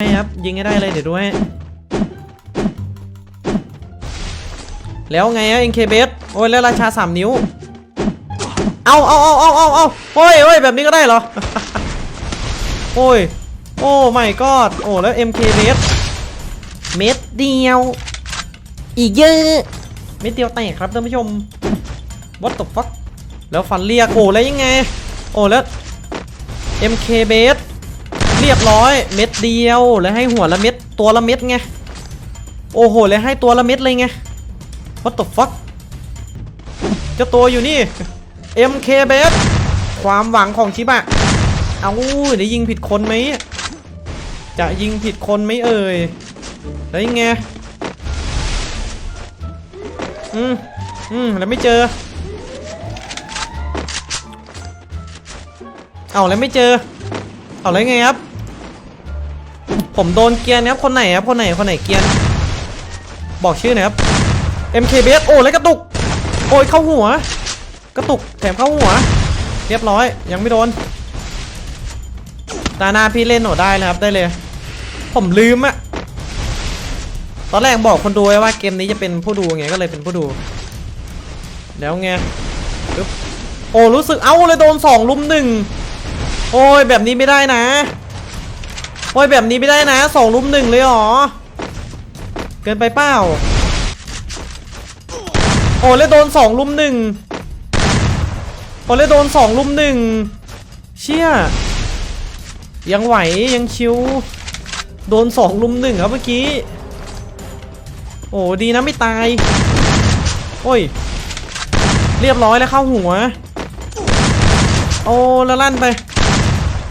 ให้ครับยิงให้ได้เลยเดี๋ยวด้วย แล้วไงอะเอ็นเคเบสโอ้ยแล้วราชาสามนิ้ว เอาเอาเอาเอาเอาเอาโอ้ยโอ้ยแบบนี้ก็ได้เหรอ โอ้ย โอ้ไม่กอดโอ้แล้ว MK เมตรเม็ดเดียว อีกเยอะ เม็ดเดียวแตกครับท่านผู้ชม What the fuck แล้วฟันเรียกโอ้แล้วยังไง โอ้แล้ว MK เบส เรียบร้อย เม็ดเดียวแล้วให้หัวละเม็ดตัวละเม็ดไง โอ้โหแล้วให้ตัวละเม็ดเลยไง What the fuck เจ้าตัวอยู่นี่ MK เบสความหวังของชิบะ เอาได้ยิงผิดคนไหม จะยิงผิดคนไหมเอ่ยแล้วยังไง อืม อืม แล้วไม่เจอ เอาแล้วไม่เจอ เอาแล้วไงครับ ผมโดนเกียร์นะครับคนไหนครับคนไหนคนไหนเกียร์บอกชื่อหน่อยครับ MKBS โอ้แล้วกระตุก โอ้ยเข้าหัว กระตุกแถมเข้าหัว เรียบร้อยยังไม่โดนตาหน้าพี่เล่นหนูได้นะครับได้เลย ผมลืมอะตอนแรกบอกคนดูไว้ว่าเกมนี้จะเป็นผู้ดูไงก็เลยเป็นผู้ดู แล้วไงโอ้รู้สึกเอ้าเลยโดนสองลุมหนึ่งโอ้ยแบบนี้ไม่ได้นะ อ้ยแบบนี้ไม่ได้นะสองลุมหนึ่งเลยหรอ เกินไปเปล่า โอ้เลยโดนสองลุมหนึ่งโอ้เลยโดนสองลุมหนึ่งเชี่ย ยังไหวยังชิว โดนสองลุมหนึ่งครับเมื่อกี้ โอ้ดีนะไม่ตาย โอ้ย เรียบร้อยแล้วเข้าหัว โอ้แล้วลั่นไป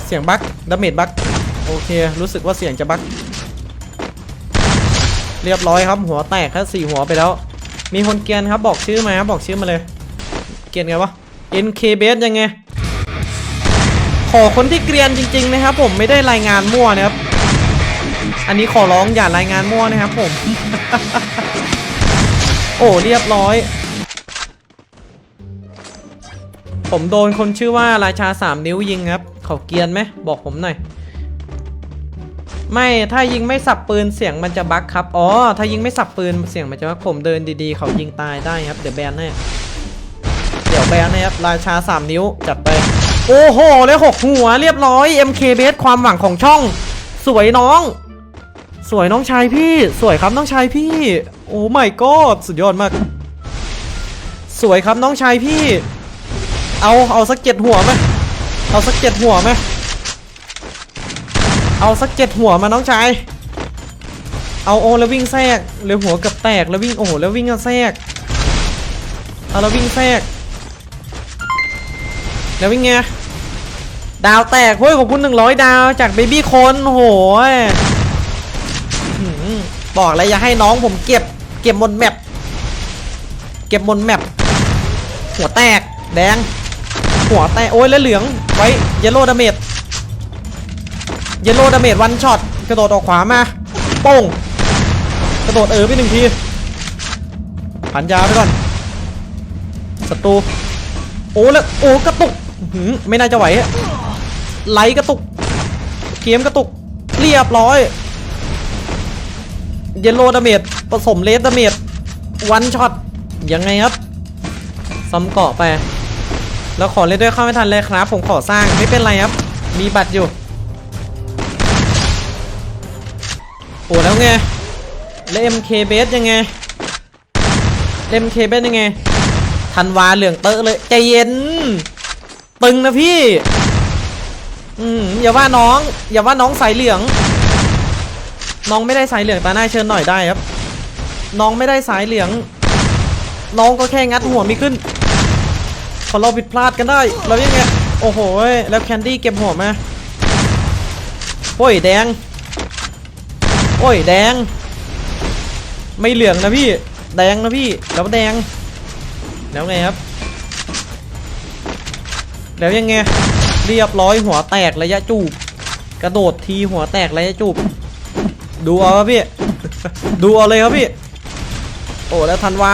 เสียงบั๊กดาเมจบั๊ก โอเค รู้สึกว่าเสียงจะบั๊กเรียบร้อยครับหัวแตกแค่สี่หัวไปแล้ว มีคนเกียนครับบอกชื่อมาครับบอกชื่อมาเลย เกียนไงวะ NK base ยังไง ขอคนที่เกรียนจริง ๆ นะครับ ผมไม่ได้รายงานมั่วนะครับ อันนี้ขอร้องอย่ารายงานมั่วนะครับผม โอ้เรียบร้อย ผมโดนคนชื่อว่าราชาสามนิ้วยิงครับ เขาเกียนไหมบอกผมหน่อย ไม่ถ้ายิงไม่สับปืนเสียงมันจะบั๊กครับอ๋อถ้ายิงไม่สับปืนเสียงมันจะบั๊กผมเดินดีๆ เขายิงตายได้ครับเดี๋ยวแบนให้เดี๋ยวแบนให้ครับราชาสามนิ้วจัดไปโอ้โหเลยหกหัวเรียบร้อย MK b s ความหวังของช่อง สวยน้อง สวยน้องชายพี่ สวยครับน้องชายพี่ โอ้ไม่ก็สุดยอดมาก สวยครับน้องชายพี่ เอาเอาสักเจ็ดหัวไหมเอาสักเจ็ดหัวไหม เอาสักเจ็ดหัวมาน้องชาย เอาโอแล้ววิ่งแทรกเลยหัวกับแตกแล้ววิ่งโอ้แล้ววิ่งกันแทรก เอาแล้ววิ่งแทรก แล้ววิ่งไง ดาวแตกเฮ้ยขอบคุณ100ดาวจากเบบี้คนโอ้โหยบอกแล้วอย่าให้น้องผมเก็บ เก็บบนแมปเก็บบนแมปหัวแตกแดง หัวแตกโอ้ยแล้วเหลืองไว้เยลโล่ดาเมจ ยลโล่ดาเมจวันช็อตกระโดดออกขวามาโป้งกระโดดเออไปหนึ่งทีผันยาไปก่อนศัตรูโอ้แล้วโอ้กระตุกหือไม่น่าจะไหวอะไหลกระตุกเกมกระตุกเรียบร้อย เยลโล่ดาเมจผสมเลสดาเมจวันช็อตยังไงครับซ้ำเกาะไป แล้วขอเล่นด้วยเข้าไม่ทันเลยครับ ผมขอสร้างไม่เป็นไรครับ มีบัตรอยู่ โอ้แล้วไงแล้ว MK base ยังไง MK base ยังไงธันวาเหลืองเตอะเลย ใจเย็น ตึงนะพี่ อืมอย่าว่าน้อง อย่าว่าน้องสายเหลือง น้องไม่ได้สายเหลืองตาหน้าเชิญหน่อยได้ครับ น้องไม่ได้สายเหลือง น้องก็แค่งัดหัวมีขึ้น พอเราผิดพลาดกันได้เรายังไง โอ้โห แล้วแคนดี้เก็บหัวมาโอ้ยแดง โอ้ยแดง ไม่เหลืองนะพี่ แดงนะพี่แล้วแดง แล้วไงครับ แล้วยังไง เรียบร้อยหัวแตกระยะจูบ กระโดดทีหัวแตกระยะจูบ ดูเอาครับพี่ ดูเอาเลยครับพี่ โอ้แล้วธันวา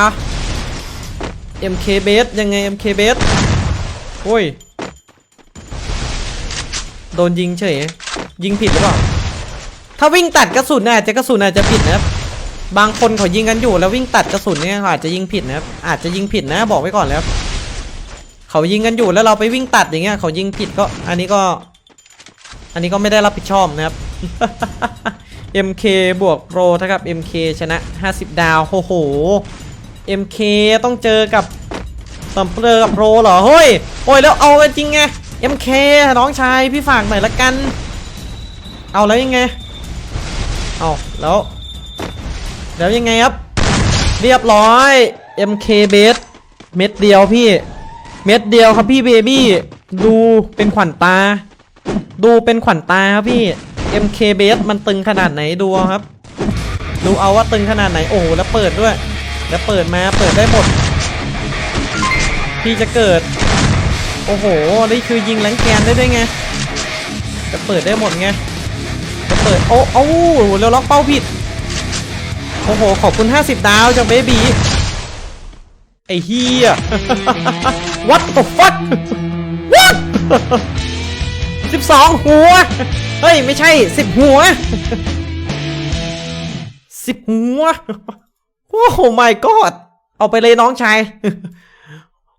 MK base ยังไง MK base โอ้ย โดนยิงเฉย ยิงผิดหรือเปล่า ถ้าวิ่งตัดกระสุนเนี่ยอาจจะกระสุนอาจจะผิดนะครับบางคนเขายิงกันอยู่แล้ววิ่งตัดกระสุนเนี่ยเขาอาจจะยิงผิดนะครับอาจจะยิงผิดนะบอกไว้ก่อนแล้วเขายิงกันอยู่แล้วเราไปวิ่งตัดอย่างเงี้ยเขายิงผิดก็อันนี้ก็ อันนี้ก็ไม่ได้รับผิดชอบนะครับ MK บวกโปรเท่ากับ MK ชนะ 50 ดาวโอ้โห MK ต้องเจอกับตัมเปอร์กับโปรเหรอเฮ้ยโอ้ยแล้วเอากันจริงไง MK น้องชายพี่ฝากหน่อยละกัน เอาแล้วยังไง เอาแล้ว แล้วยังไงครับ เรียบร้อย MK base เม็ดเดียวพี่ เม็ดเดียวครับพี่เบบี้ดูเป็นขวัญตา ดูเป็นขวัญตาครับพี่ MK base มันตึงขนาดไหนดูครับ ดูเอาว่าตึงขนาดไหนโอ้แล้วเปิดด้วย แล้วเปิดมาเปิดได้หมด พี่จะเกิด โอ้โหนี่คือยิงแรงแกนได้ด้วยไงจะเปิดได้หมดไง จะเปิดโอ้โอ้แล้วล็อกเป้าผิด โอ้โห ขอบคุณ 50 ดาวจากเบบีไอ้เฮีย What the fuck What 12หัว เฮ้ย ไม่ใช่10หัว10หัว โอ้โห my god เอาไปเลยน้องชาย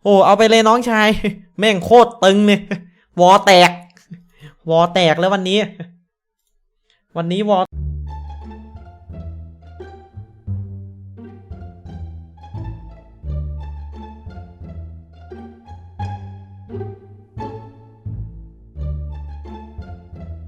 โอ้ เอาไปเลยน้องชาย แม่งโคตรตึงเนี่ยวอแตก วอแตกแล้ววันนี้ วันนี้วอ